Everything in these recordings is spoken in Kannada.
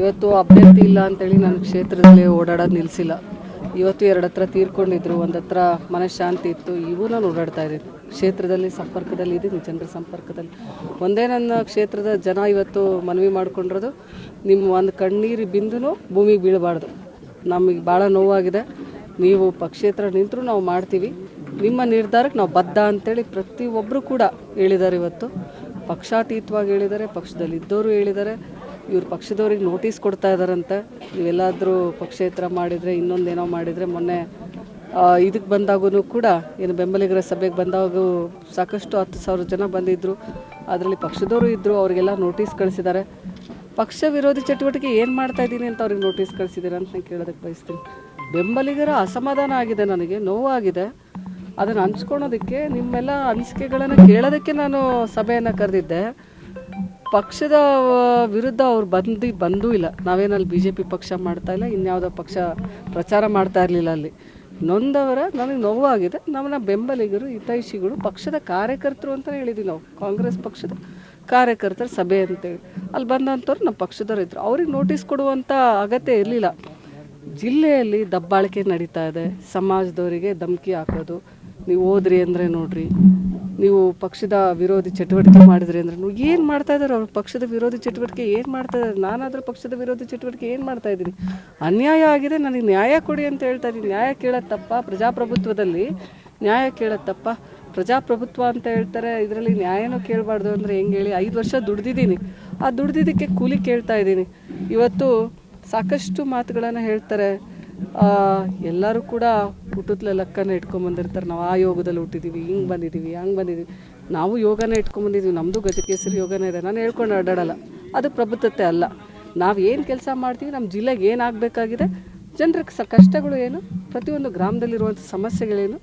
ಇವತ್ತು ಅಭ್ಯರ್ಥಿ ಇಲ್ಲ ಅಂತೇಳಿ ನನ್ನ ಕ್ಷೇತ್ರದಲ್ಲಿ ಓಡಾಡೋದು ನಿಲ್ಲಿಸಿಲ್ಲ ಇವತ್ತು ಎರಡು ಹತ್ರ ತೀರ್ಕೊಂಡಿದ್ರು, ಒಂದು ಹತ್ರ ಮನಃಶಾಂತಿ ಇತ್ತು ಇವು ನಾನು ಓಡಾಡ್ತಾ ಇದ್ದೀನಿ. ಕ್ಷೇತ್ರದಲ್ಲಿ ಸಂಪರ್ಕದಲ್ಲಿ ಇದ್ದೀನಿ, ಜನರ ಸಂಪರ್ಕದಲ್ಲಿ. ಒಂದೇ ನನ್ನ ಕ್ಷೇತ್ರದ ಜನ ಇವತ್ತು ಮನವಿ ಮಾಡ್ಕೊಂಡಿರೋದು, ನಿಮ್ಮ ಒಂದು ಕಣ್ಣೀರು ಬಿಂದುನು ಭೂಮಿಗೆ ಬೀಳಬಾರ್ದು. ನಮಗೆ ಭಾಳ ನೋವಾಗಿದೆ. ನೀವು ಪಕ್ಷೇತ್ರ ನಿಂತರೂ ನಾವು ಮಾಡ್ತೀವಿ. ನಿಮ್ಮ ನಿರ್ಧಾರಕ್ಕೆ ನಾವು ಬದ್ಧ ಅಂತೇಳಿ ಪ್ರತಿಯೊಬ್ಬರು ಕೂಡ ಹೇಳಿದ್ದಾರೆ ಇವತ್ತು. ಪಕ್ಷಾತೀತವಾಗಿ ಹೇಳಿದ್ದಾರೆ ಪಕ್ಷದಲ್ಲಿ ಇದ್ದವರು ಹೇಳಿದ್ದಾರೆ ಇವ್ರು ಪಕ್ಷದವ್ರಿಗೆ ನೋಟಿಸ್ ಕೊಡ್ತಾ ಇದ್ದಾರಂತೆ ನೀವೆಲ್ಲಾದರೂ ಪಕ್ಷೇತರ ಮಾಡಿದರೆ, ಇನ್ನೊಂದೇನೋ ಮಾಡಿದರೆ ಮೊನ್ನೆ ಇದಕ್ಕೆ ಬಂದಾಗೂ ಕೂಡ ಏನು ಬೆಂಬಲಿಗರ ಸಭೆಗೆ ಬಂದಾಗ ಸಾಕಷ್ಟು ಹತ್ತು ಸಾವಿರ ಜನ ಬಂದಿದ್ದರು ಅದರಲ್ಲಿ ಪಕ್ಷದವರು ಇದ್ದರು ಅವರಿಗೆಲ್ಲ ನೋಟಿಸ್ ಕಳಿಸಿದ್ದಾರೆ ಪಕ್ಷ ವಿರೋಧಿ ಚಟುವಟಿಕೆ ಏನು ಮಾಡ್ತಾ ಇದ್ದೀನಿ ಅಂತ ಅವ್ರಿಗೆ ನೋಟಿಸ್ ಕಳಿಸಿದ್ದೀರಾ ಅಂತ ನಾನು ಕೇಳೋದಕ್ಕೆ ಬಯಸ್ತೀನಿ. ಬೆಂಬಲಿಗರ ಅಸಮಾಧಾನ ಆಗಿದೆ ನನಗೆ, ನೋವಾಗಿದೆ. ಅದನ್ನು ಹಂಚ್ಕೊಳೋದಕ್ಕೆ ನಿಮ್ಮೆಲ್ಲ ಅನಿಸಿಕೆಗಳನ್ನು ಕೇಳೋದಕ್ಕೆ ನಾನು ಸಭೆಯನ್ನು ಕರೆದಿದ್ದೆ. ಪಕ್ಷದ ವಿರುದ್ಧ ಅವ್ರು ಬಂದು, ಬಂದೂ ಇಲ್ಲ. ನಾವೇನಲ್ಲಿ ಬಿ ಜೆ ಪಿ ಪಕ್ಷ ಮಾಡ್ತಾ ಇಲ್ಲ, ಇನ್ಯಾವುದೋ ಪಕ್ಷ ಪ್ರಚಾರ ಮಾಡ್ತಾ ಇರಲಿಲ್ಲ ಅಲ್ಲಿ. ನೊಂದವರ ನನಗೆ ನೋವಾಗಿದೆ ನಮ್ಮನ್ನ ಬೆಂಬಲಿಗರು, ಹಿತೈಷಿಗಳು, ಪಕ್ಷದ ಕಾರ್ಯಕರ್ತರು ಅಂತಲೇ ಹೇಳಿದ್ವಿ ನಾವು. ಕಾಂಗ್ರೆಸ್ ಪಕ್ಷದ ಕಾರ್ಯಕರ್ತರ ಸಭೆ ಅಂತೇಳಿ ಅಲ್ಲಿ ಬಂದಂಥವ್ರು ನಮ್ಮ ಪಕ್ಷದವ್ರು ಇದ್ದರು ಅವ್ರಿಗೆ ನೋಟಿಸ್ ಕೊಡುವಂಥ ಅಗತ್ಯ ಇರಲಿಲ್ಲ. ಜಿಲ್ಲೆಯಲ್ಲಿ ದಬ್ಬಾಳಿಕೆ ನಡೀತಾ ಇದೆ. ಸಮಾಜದವರಿಗೆ ಧಮಕಿ ಹಾಕೋದು ನೀವು ಹೋದ್ರಿ ಅಂದರೆ ನೋಡ್ರಿ. ನೀವು ಪಕ್ಷದ ವಿರೋಧಿ ಚಟುವಟಿಕೆ ಮಾಡಿದ್ರಿ ಅಂದ್ರೆ ನೀವು ಏನು ಮಾಡ್ತಾ ಇದ್ದಾರೆ ಅವ್ರು? ಪಕ್ಷದ ವಿರೋಧಿ ಚಟುವಟಿಕೆ ಏನು ಮಾಡ್ತಾ ಇದ್ದಾರೆ ನಾನಾದರೂ ಪಕ್ಷದ ವಿರೋಧಿ ಚಟುವಟಿಕೆ ಏನು ಮಾಡ್ತಾ ಇದ್ದೀನಿ? ಅನ್ಯಾಯ ಆಗಿದೆ, ನನಗೆ ನ್ಯಾಯ ಕೊಡಿ ಅಂತ ಹೇಳ್ತಾ ಇದ್ದೀನಿ. ನ್ಯಾಯ ಕೇಳೋದು ತಪ್ಪ, ಪ್ರಜಾಪ್ರಭುತ್ವದಲ್ಲಿ ನ್ಯಾಯ ಕೇಳೋದು ತಪ್ಪ. ಪ್ರಜಾಪ್ರಭುತ್ವ ಅಂತ ಹೇಳ್ತಾರೆ, ಇದರಲ್ಲಿ ನ್ಯಾಯನೂ ಕೇಳಬಾರ್ದು ಅಂದರೆ ಹೆಂಗೆ ಹೇಳಿ, ಐದು ವರ್ಷ ದುಡ್ದಿದ್ದೀನಿ. ಆ ದುಡ್ದಿದ್ದಕ್ಕೆ ಕೂಲಿ ಕೇಳ್ತಾ ಇದ್ದೀನಿ. ಇವತ್ತು ಸಾಕಷ್ಟು ಮಾತುಗಳನ್ನು ಹೇಳ್ತಾರೆ ಎಲ್ಲರೂ ಕೂಡ ಹುಟ್ಟುತ್ತಲೇ ಲೆಕ್ಕನ ಇಟ್ಕೊಂಬಂದಿರ್ತಾರೆ ನಾವು ಆ ಯೋಗದಲ್ಲಿ ಹುಟ್ಟಿದ್ದೀವಿ ಹಿಂಗೆ ಬಂದಿದ್ದೀವಿ ಹಂಗೆ ಬಂದಿದ್ದೀವಿ ನಾವು ಯೋಗನ ಇಟ್ಕೊಂಬಂದಿದ್ದೀವಿ ನಮ್ಮದು ಗಜಕೇಸರಿ ಯೋಗನೇ ಇದೆ. ನಾನು ಹೇಳ್ಕೊಂಡು ಅಡ್ಡಾಡಲ್ಲ. ಅದು ಪ್ರಬುದ್ಧತೆ ಅಲ್ಲ. ನಾವು ಏನು ಕೆಲಸ ಮಾಡ್ತೀವಿ ನಮ್ಮ ಜಿಲ್ಲೆಗೆ ಏನಾಗಬೇಕಾಗಿದೆ ಜನರ ಸ, ಕಷ್ಟಗಳು ಏನು, ಪ್ರತಿಯೊಂದು ಗ್ರಾಮದಲ್ಲಿರುವಂಥ ಸಮಸ್ಯೆಗಳೇನು,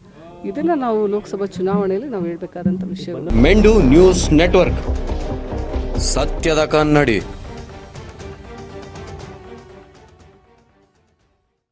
ಇದನ್ನು ನಾವು ಲೋಕಸಭಾ ಚುನಾವಣೆಯಲ್ಲಿ ನಾವು ಹೇಳಬೇಕಾದಂಥ ವಿಷಯ ಮೆಂಡು ನ್ಯೂಸ್ ನೆಟ್ವರ್ಕ್. ಸತ್ಯದ ಕನ್ನಡಿ.